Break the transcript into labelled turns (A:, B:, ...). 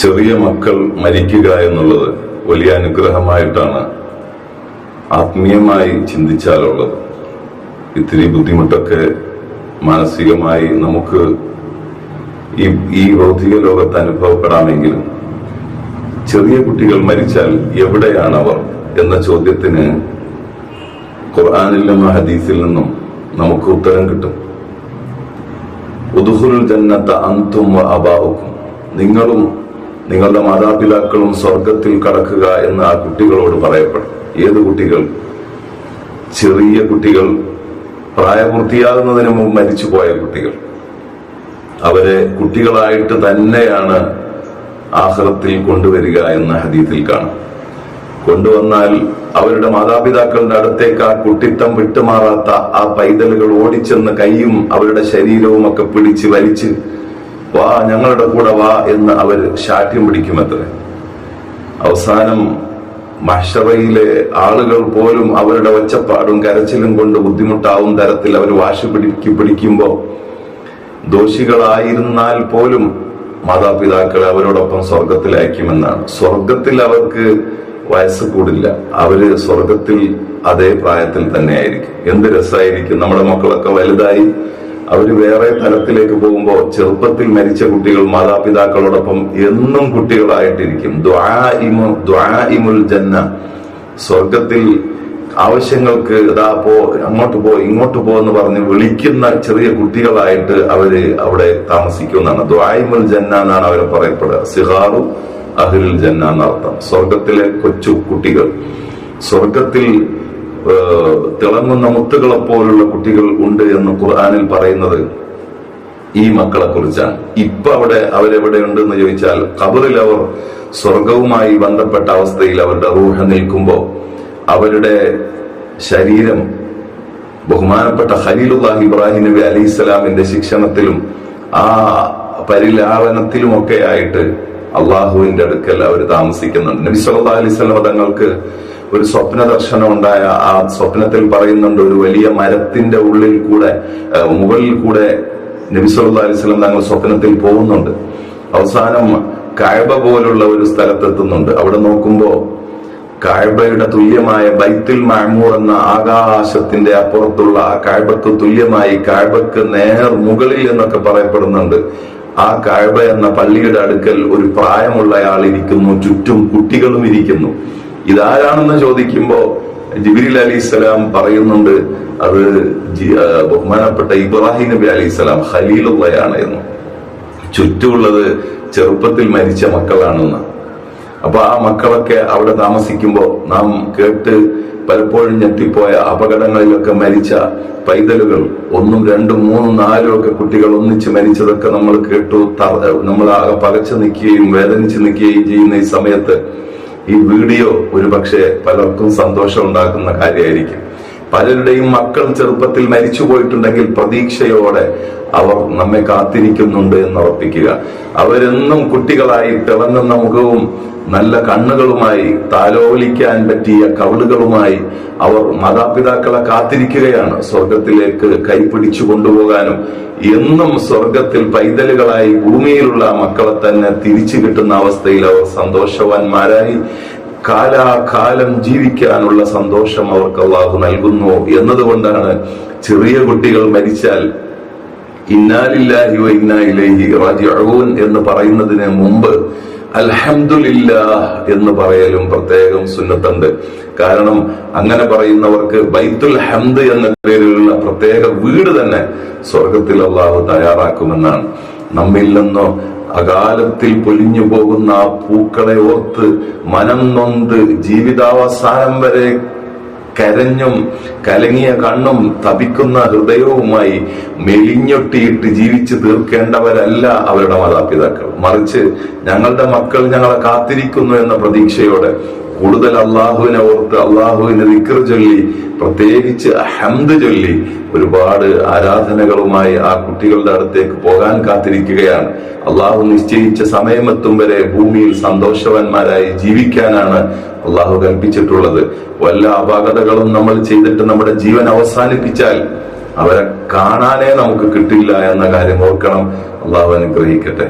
A: ചെറിയ മക്കൾ മരിക്കുക എന്നുള്ളത് വലിയ അനുഗ്രഹമായിട്ടാണ് ആത്മീയമായി ചിന്തിച്ചാലുള്ളത്. ഇത്തിരി ബുദ്ധിമുട്ടൊക്കെ മാനസികമായി നമുക്ക് ഈ ഈ ഭൗതിക ലോകത്ത് അനുഭവപ്പെടാമെങ്കിലും ചെറിയ കുട്ടികൾ മരിച്ചാൽ എവിടെയാണ് അവർ എന്ന ചോദ്യത്തിന് ഖുർആാനിൽ ഹദീസിൽ നിന്നും നമുക്ക് ഉത്തരം കിട്ടും. ഉദുഹുൽ ജന്നത്ത അന്തും അബാവുക്കും നിങ്ങളും നിങ്ങളുടെ മാതാപിതാക്കളും സ്വർഗത്തിൽ കടക്കുക എന്ന് ആ കുട്ടികളോട് പറയപ്പെടും. ഏത് കുട്ടികൾ? ചെറിയ കുട്ടികൾ പ്രായപൂർത്തിയാകുന്നതിന് മുമ്പ് മരിച്ചുപോയ കുട്ടികൾ. അവരെ കുട്ടികളായിട്ട് തന്നെയാണ് ആഹ്റത്തിൽ കൊണ്ടുവരിക എന്ന ഹദീത്തിൽ കാണാം. കൊണ്ടുവന്നാൽ അവരുടെ മാതാപിതാക്കളുടെ അടുത്തേക്ക് ആ കുട്ടിത്തം വിട്ടുമാറാത്ത ആ പൈതലുകൾ ഓടിച്ചെന്ന് കൈയും അവരുടെ ശരീരവും ഒക്കെ പിടിച്ച് വലിച്ച് വാ ഞങ്ങളുടെ കൂടെ വാ എന്ന് അവർ ശാഠ്യം പിടിക്കുമത്രേ. അവസാനം മഷറയിലെ ആളുകൾ പോലും അവരുടെ ഒച്ചപ്പാടും കരച്ചിലും കൊണ്ട് ബുദ്ധിമുട്ടാവും തരത്തിൽ അവർ വാശി പിടിക്ക് പിടിക്കുമ്പോ ദോഷികളായിരുന്നാൽ പോലും മാതാപിതാക്കളെ അവരോടൊപ്പം സ്വർഗത്തിൽ അയക്കുമെന്നാണ് സ്വർഗത്തിൽ അവർക്ക് വയസ്സ് കൂടില്ല. അവർ സ്വർഗത്തിൽ അതേ പ്രായത്തിൽ തന്നെ ആയിരിക്കും എന്ത് രസമായിരിക്കും നമ്മുടെ മക്കളൊക്കെ വലുതായി അവർ വേറെ തലത്തിലേക്ക് പോകുമ്പോൾ ചെറുപ്പത്തിൽ മരിച്ച കുട്ടികൾ മാതാപിതാക്കളോടൊപ്പം എന്നും കുട്ടികളായിട്ടിരിക്കും. ദ്വാഇമു ദ്വാഇമുൽ ജന്ന. സ്വർഗത്തിൽ ആവശ്യങ്ങൾക്ക് ഇതാ പോ അങ്ങോട്ട് പോ ഇങ്ങോട്ട് പോ എന്ന് പറഞ്ഞ് വിളിക്കുന്ന ചെറിയ കുട്ടികളായിട്ട് അവർ അവിടെ താമസിക്കുന്നതാണ് ദ്വായിമുൽ ജന്ന എന്നാണ് അവരെ പറയപ്പെടുക. സിഹാറു അഹിൽ ജന്ന എന്നർത്ഥം. സ്വർഗത്തിലെ കൊച്ചു കുട്ടികൾ. സ്വർഗത്തിൽ തിളങ്ങുന്ന മുത്തുകളെ പോലുള്ള കുട്ടികൾ ഉണ്ട് എന്ന് ഖുർആാനിൽ പറയുന്നത് ഈ മക്കളെ കുറിച്ചാണ്. ഇപ്പൊ അവിടെ അവരെവിടെയുണ്ട് എന്ന് ചോദിച്ചാൽ കബറിൽ അവർ സ്വർഗവുമായി ബന്ധപ്പെട്ട അവസ്ഥയിൽ അവരുടെ റൂഹ നിൽക്കുമ്പോൾ അവരുടെ ശരീരം ബഹുമാനപ്പെട്ട ഖലീലുല്ലാഹി ഇബ്രാഹിം നബി അലൈഹി സ്വലാമിന്റെ ശിക്ഷണത്തിലും ആ പരിലാളനത്തിലുമൊക്കെ ആയിട്ട് അള്ളാഹുവിന്റെ അടുക്കൽ അവർ താമസിക്കുന്നുണ്ട്. നബി സല്ലാ അലൈഹി തങ്ങൾക്ക് ഒരു സ്വപ്ന ദർശനം ഉണ്ടായ ആ സ്വപ്നത്തിൽ പറയുന്നുണ്ട് ഒരു വലിയ മരത്തിന്റെ ഉള്ളിൽ കൂടെ മുകളിൽ കൂടെ നബി സല്ലാ അലൈഹി സ്വലം തങ്ങൾ സ്വപ്നത്തിൽ പോകുന്നുണ്ട്. അവസാനം കായബ പോലുള്ള ഒരു സ്ഥലത്തെത്തുന്നുണ്ട്. അവിടെ നോക്കുമ്പോ കാഴ്ബയുടെ തുല്യമായ ബൈത്തിൽ മാമൂർ എന്ന ആകാശത്തിന്റെ അപ്പുറത്തുള്ള ആ കാഴ്ബക്ക് തുല്യമായി കാഴ്ബക്ക് നേർ മുകളിൽ എന്നൊക്കെ പറയപ്പെടുന്നുണ്ട്. ആ കാഴ്ബ എന്ന പള്ളിയുടെ അടുക്കൽ ഒരു പ്രായമുള്ളയാൾ ഇരിക്കുന്നു ചുറ്റും കുട്ടികളും ഇരിക്കുന്നു. ഇതാരാണെന്ന് ചോദിക്കുമ്പോ ജിബിരിൽ അലി ഇസ്ലാം പറയുന്നുണ്ട് അത് ബഹുമാനപ്പെട്ട ഇബ്രാഹിം നബി അലി ഇസ്ലാം ഖലീലുള്ളയാണ് എന്ന്. ചുറ്റുമുള്ളത് ചെറുപ്പത്തിൽ മരിച്ച മക്കളാണെന്ന്. അപ്പൊ ആ മക്കളൊക്കെ അവിടെ താമസിക്കുമ്പോൾ നാം കേട്ട് പലപ്പോഴും ഞെട്ടിപ്പോയ അപകടങ്ങളിലൊക്കെ മരിച്ച പൈതലുകൾ ഒന്നും രണ്ടും മൂന്നും നാലും ഒക്കെ കുട്ടികൾ ഒന്നിച്ച് മരിച്ചതൊക്കെ നമ്മൾ കേട്ടു നമ്മൾ ആകെ പകച്ചു നിൽക്കുകയും വേദനിച്ച് നിൽക്കുകയും ചെയ്യുന്ന ഈ സമയത്ത് ഈ വീഡിയോ ഒരു പക്ഷേ പലർക്കും സന്തോഷം ഉണ്ടാക്കുന്ന കാര്യമായിരിക്കും. പലരുടെയും മക്കൾ ചെറുപ്പത്തിൽ മരിച്ചു പോയിട്ടുണ്ടെങ്കിൽ പ്രതീക്ഷയോടെ അവർ നമ്മെ കാത്തിരിക്കുന്നുണ്ട് എന്ന് ഉറപ്പിക്കുക. അവരെന്നും കുട്ടികളായി തിളങ്ങുന്ന മുഖവും നല്ല കണ്ണുകളുമായി താലോലിക്കാൻ പറ്റിയ കവിളുകളുമായി അവർ മാതാപിതാക്കളെ കാത്തിരിക്കുകയാണ്. സ്വർഗത്തിലേക്ക് കൈപിടിച്ചു കൊണ്ടുപോകാനും എന്നും സ്വർഗത്തിൽ പൈതലുകളായി ഭൂമിയിലുള്ള മക്കളെ തന്നെ തിരിച്ചു കിട്ടുന്ന അവസ്ഥയിൽ അവർ സന്തോഷവാന്മാരായി കാലാകാലം ജീവിക്കാനുള്ള സന്തോഷം അവർക്ക് അള്ളാഹു നൽകുന്നു എന്നതുകൊണ്ടാണ് ചെറിയ കുട്ടികൾ മരിച്ചാൽ ഇന്നാലില്ലാഹി ഇന്നാ ഇലൈഹി റാജിഊൻ എന്ന് പറയുന്നതിന് മുമ്പ് അൽഹംദുലില്ലാഹ് എന്ന് പറയലും പ്രത്യേകം സുന്നത്തുണ്ട്. കാരണം അങ്ങനെ പറയുന്നവർക്ക് ബൈത്തുൽ ഹംദ് എന്ന പേരിലുള്ള പ്രത്യേക വീട് തന്നെ സ്വർഗത്തിൽ അള്ളാഹു തയ്യാറാക്കുമെന്നാണ്. നമ്മിൽ നിന്നോ അകാലത്തിൽ പൊലിഞ്ഞു പോകുന്ന ആ പൂക്കളെ ഓർത്ത് മനം നൊന്ത് ജീവിതാവസാനം വരെ കരഞ്ഞും കലങ്ങിയ കണ്ണും തപിക്കുന്ന ഹൃദയവുമായി മെലിഞ്ഞൊട്ടിയിട്ട് ജീവിച്ചു തീർക്കേണ്ടവരല്ല അവരുടെ മാതാപിതാക്കൾ. മറിച്ച് ഞങ്ങളുടെ മക്കൾ ഞങ്ങളെ കാത്തിരിക്കുന്നു എന്ന പ്രതീക്ഷയോടെ കൂടുതൽ അള്ളാഹുവിനെ ഓർത്ത് അള്ളാഹുവിനെ വിക്ർ ചൊല്ലി പ്രത്യേകിച്ച് ഹംദ് ചൊല്ലി ഒരുപാട് ആരാധനകളുമായി ആ കുട്ടികളുടെ അടുത്തേക്ക് പോകാൻ കാത്തിരിക്കുകയാണ്. അള്ളാഹു നിശ്ചയിച്ച സമയമെത്തും വരെ ഭൂമിയിൽ സന്തോഷവാന്മാരായി ജീവിക്കാനാണ് അള്ളാഹു കൽപ്പിച്ചിട്ടുള്ളത്. വല്ല അപാകതകളും നമ്മൾ ചെയ്തിട്ട് നമ്മുടെ ജീവൻ അവസാനിപ്പിച്ചാൽ അവരെ കാണാനേ നമുക്ക് കിട്ടില്ല എന്ന കാര്യം ഓർക്കണം. അള്ളാഹു അനുഗ്രഹിക്കട്ടെ.